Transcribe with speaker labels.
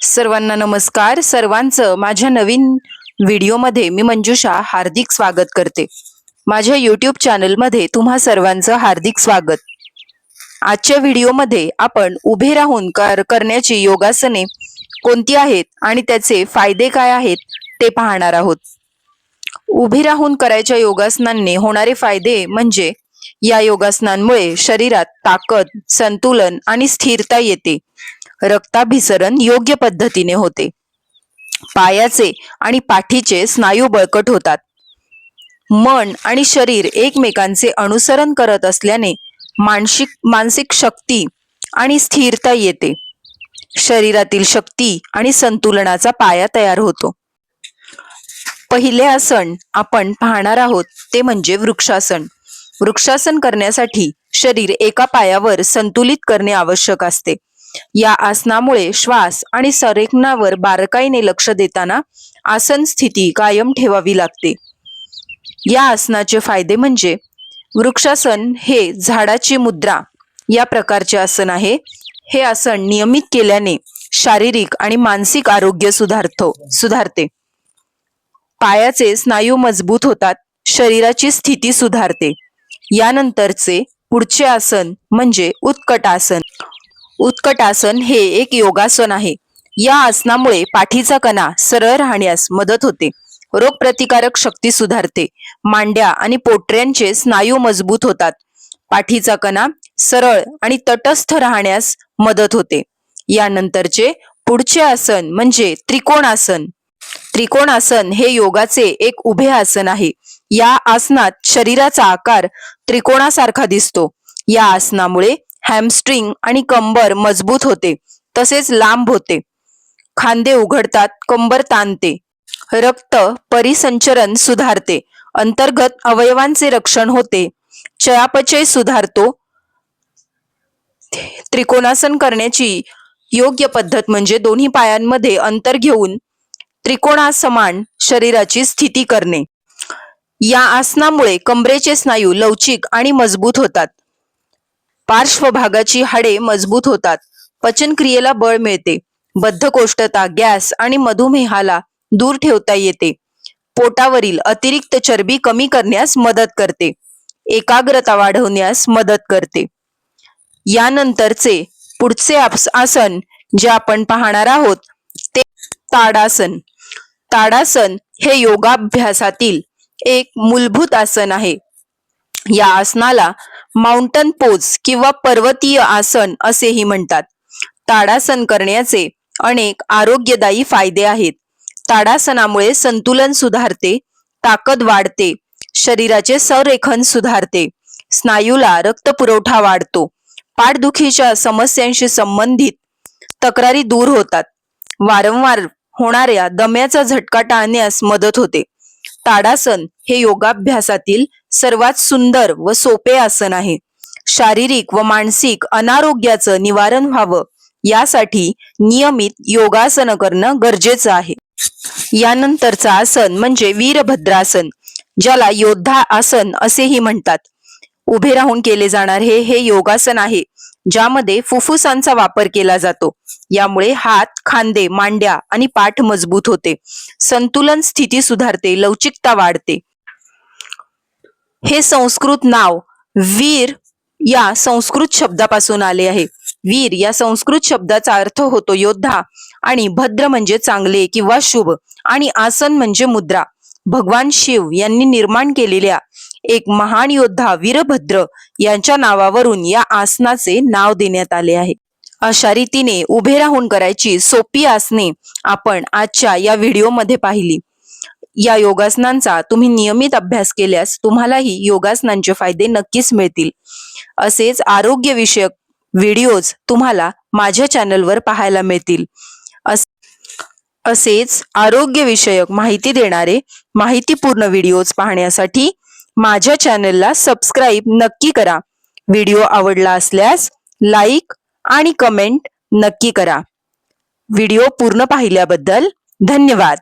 Speaker 1: सर्वांना नमस्कार. सर्वांचं माझ्या नवीन व्हिडिओमध्ये मी मंजुषा हार्दिक स्वागत करते. माझ्या यूट्यूब चॅनलमध्ये तुम्हा सर्वांचं हार्दिक स्वागत. आजच्या व्हिडिओमध्ये आपण उभे राहून कर करण्याची योगासने कोणती आहेत आणि त्याचे फायदे काय आहेत ते पाहणार आहोत. उभे राहून करायच्या योगासनांनी होणारे फायदे म्हणजे या योगासनांमुळे शरीरात ताकद संतुलन आणि स्थिरता येते. रक्ताभिसरण योग्य पद्धतीने होते. पायाचे आणि पाठीचे स्नायू बळकट होतात. मन आणि शरीर एकमेकांचे अनुसरण करत असल्याने मानसिक मानसिक शक्ती आणि स्थिरता येते. शरीरातील शक्ती आणि संतुलनाचा पाया तयार होतो. पहिले आसन आपण पाहणार आहोत ते म्हणजे वृक्षासन. वृक्षासन करण्यासाठी शरीर एका पायावर संतुलित करणे आवश्यक असते. या आसनामुळे श्वास आणि संरेखनावर बारकाईने लक्ष देताना आसन स्थिती कायम ठेवावी लागते. या आसनाचे फायदे म्हणजे वृक्षासन हे झाडाची मुद्रा या प्रकारचे आसन आहे. हे आसन नियमित केल्याने शारीरिक आणि मानसिक आरोग्य सुधारतो सुधारते. पायाचे स्नायू मजबूत होतात शरीराची स्थिती सुधारते. यानंतरचे पुढचे आसन म्हणजे उत्कटासन उत्कटासन हे एक योगासन आहे. या आसनामुळे पाठीचा कणा सरळ राहण्यास मदत होते. रोगप्रतिकारक शक्ती सुधारते. मांड्या आणि पोटऱ्यांचे स्नायू मजबूत होतात. पाठीचा कणा सरळ आणि तटस्थ राहण्यास मदत होते. यानंतरचे पुढचे आसन म्हणजे त्रिकोणासन. त्रिकोणासन हे योगाचे एक उभे आसन आहे. या आसनात शरीराचा आकार त्रिकोणासारखा दिसतो. या आसनामुळे हॅमस्ट्रिंग आणि कंबर मजबूत होते तसेच लांब होते. खांदे उघडतात कंबर ताणते. रक्त परिसंचरण सुधारते. अंतर्गत अवयवांचे रक्षण होते. चयापचय सुधारतो. त्रिकोणासन करण्याची योग्य पद्धत म्हणजे दोन्ही पायांमध्ये अंतर घेऊन त्रिकोणासमान शरीराची स्थिती करणे. या आसनामुळे कमरेचे स्नायू लवचिक आणि मजबूत होतात. पार्श्वभागाची हाडे मजबूत होतात. पचनक्रियेला बळ मिळते. बद्धकोष्ठता गॅस आणि मधुमेहाला दूर ठेवता येते. पोटावरील अतिरिक्त चरबी कमी करण्यास मदत करते. एकाग्रता वाढवण्यास मदत करते. यानंतरचे पुढचे आसन जे आपण पाहणार आहोत ते ताडासन. ताडासन हे योगाभ्यासातील एक मूलभूत आसन आहे. या आसनाला माउंटन पोज किंवा पर्वतीय आसन असेही म्हणतात. ताडासन करण्याचे अनेक आरोग्यदायी फायदे आहेत. ताडासनामुळे संतुलन सुधारते ताकद वाढते शरीराचे संरेखन सुधारते स्नायूला रक्तपुरवठा वाढतो पाठदुखीच्या समस्यांशी संबंधित तक्रारी दूर होतात. वारंवार होणाऱ्या दम्याचा झटका टाळण्यास मदत होते. ताडासन हे योगाभ्यासातील सर्वात सुंदर व सोपे आसन आहे. शारीरिक व मानसिक अनारोग्याचं निवारण व्हावं यासाठी नियमित योगासन करणं गरजेचं आहे. यानंतरचं आसन म्हणजे वीरभद्रासन ज्याला योद्धा आसन असेही म्हणतात. उभे राहून केले जाणार हे हे योगासन आहे ज्यामध्ये फुफ्फुसांचा वापर केला जातो. यामुळे हात खांदे मांड्या आणि पाठ मजबूत होते. संतुलन स्थिती सुधारते लवचिकता वाढते. हे संस्कृत नाव वीर या संस्कृत शब्दापासून आले आहे. वीर या संस्कृत शब्दाचा अर्थ होतो योद्धा आणि भद्र म्हणजे चांगले किंवा शुभ आणि आसन म्हणजे मुद्रा. भगवान शिव यांनी निर्माण केलेल्या एक महान योद्धा वीरभद्र यांच्या नावावरून या आसनाचे नाव देण्यात आले आहे. अशा रीतीने उभे राहून करायची सोपी आसने आपण आजच्या या व्हिडिओमध्ये पाहिली. या योगासनांचा तुम्ही नियमित अभ्यास केल्यास तुम्हालाही योगासनांचे फायदे नक्कीच मिळतील. असेच आरोग्य विषयक व्हिडिओज तुम्हाला माझ्या चॅनलवर पाहायला मिळतील. असेच आरोग्य विषयक माहिती देणारे माहितीपूर्ण व्हिडिओज पाहण्यासाठी माझ्या चॅनलला सबस्क्राईब नक्की करा. व्हिडिओ आवडला असल्यास लाईक आणि कमेंट नक्की करा. व्हिडिओ पूर्ण पाहिल्याबद्दल धन्यवाद.